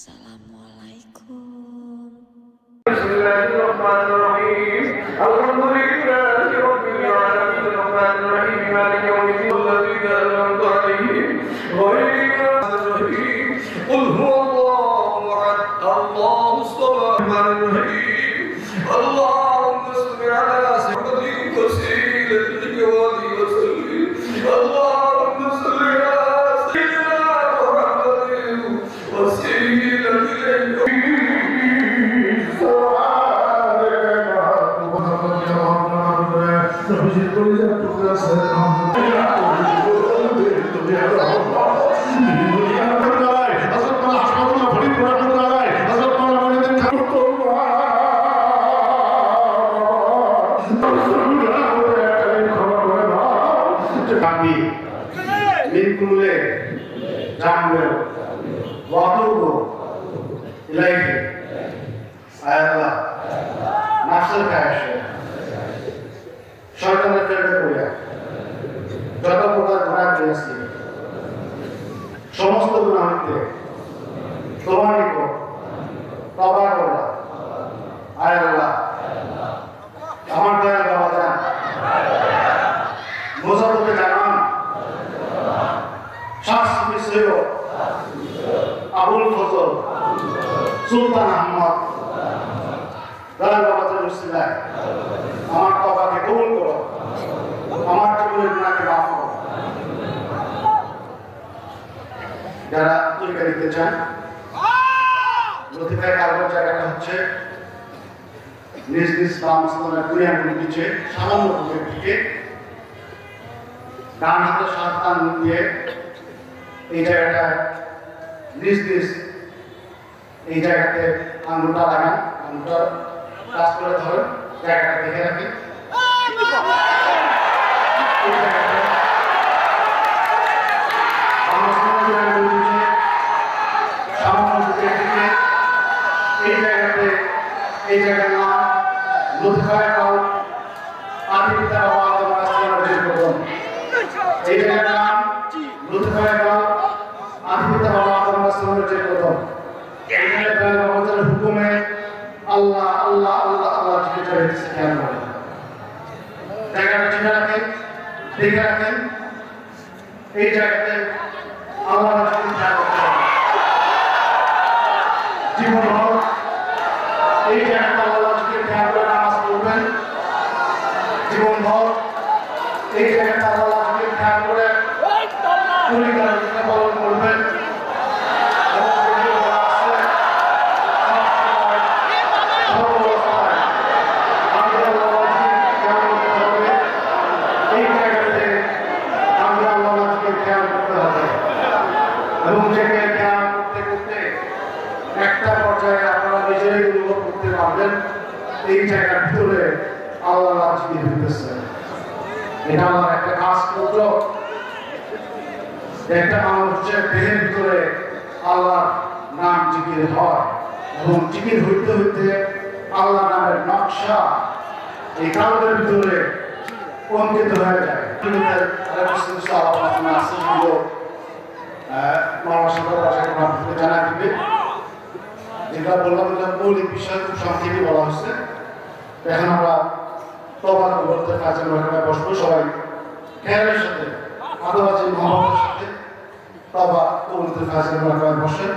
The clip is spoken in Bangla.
Assalamualaikum. Bismillahirrahmanirrahim. Alhamdulillahi rabbil alamin. Arrahmanirrahim. Maliki yawmiddin. Alladhi la ilaha illa huwa. Ghayril maghdubi Qul huwallahu ahad. Allahu samad. Allahumma kami min kulli jambil wa atubu প্রেমে পড়িয়া যত প্রকার গুণা করিয়াছি সমস্ত গুণা হইতে তোমার নিকট তবা করলা আয় আমার দয়াল বাবা যান। মোজাফরকে জানান শাস্ত্রী সৈয়দ আবুল ফজল, সুলতান আহমদ। দয়াল বাবা আমার যারা তরিকা দিতে চান, লতিফায় কাগজ জায়গাটা হচ্ছে নিজ নিজ বাম স্থানের কুড়িয়াগুলি নিচে সামান্য দূরের দিকে। ডান হাতে সাত টান দিয়ে এই জায়গাটা নিজ নিজ এই জায়গাতে আঙুলটা লাগান আঙুলটা কাজ করে ধরেন, জায়গাটা দেখে রাখেন। লুৎফায় কাউ আদি পিতা বাবা আদম আসলামের যে প্রথম এই জায়গার নাম লুৎফায় কাউ আদি পিতা বাবা আদম আসলামের যে প্রথম আল্লাহ আল্লাহ আল্লাহ আল্লাহ ঠিক করে দিচ্ছে কেন জায়গাটা চিনে রাখেন এই জায়গাতে আল্লাহ রাসূল যা করতে হবে জীবন হোক এই যে একটা আল্লাহ আজকে ধ্যান করে নামাজ পড়বেন জীবন ভর এই যে একটা আল্লাহ আজকে ধ্যান করে পরিবার পালন করবেন এবং যেগুলো বলা আছে, সর্বসময় আমরা আল্লাহ আজকে ধ্যান করতে হবে। এই জায়গাতে আমরা আল্লাহ আজকে ধ্যান করতে হবে এবং যেখানে করতে একটা পর্যায়ে আপনারা নিজেরাই অনুভব করতে পারবেন, এই জায়গার ভিতরে আল্লাহ আজকে হইতেছে এটা আমার একটা কাজ করতো একটা মানুষের দেহের ভিতরে আল্লাহর নাম জিকির হয় এবং জিকির হইতে হইতে আল্লাহ নামের নকশা এই কাউদের ভিতরে জানা যেটা বললাম, এটা মৌলিক বিষয়, খুব সংক্ষেপে বলা হচ্ছে। এখন আমরা তবার করতে কাজের মহিলা বসবো। সবাই খেয়ালের সাথে আদাবাজি মোহাম্মদের সাথে তবা কবুলতে কাজের মহিলা বসেন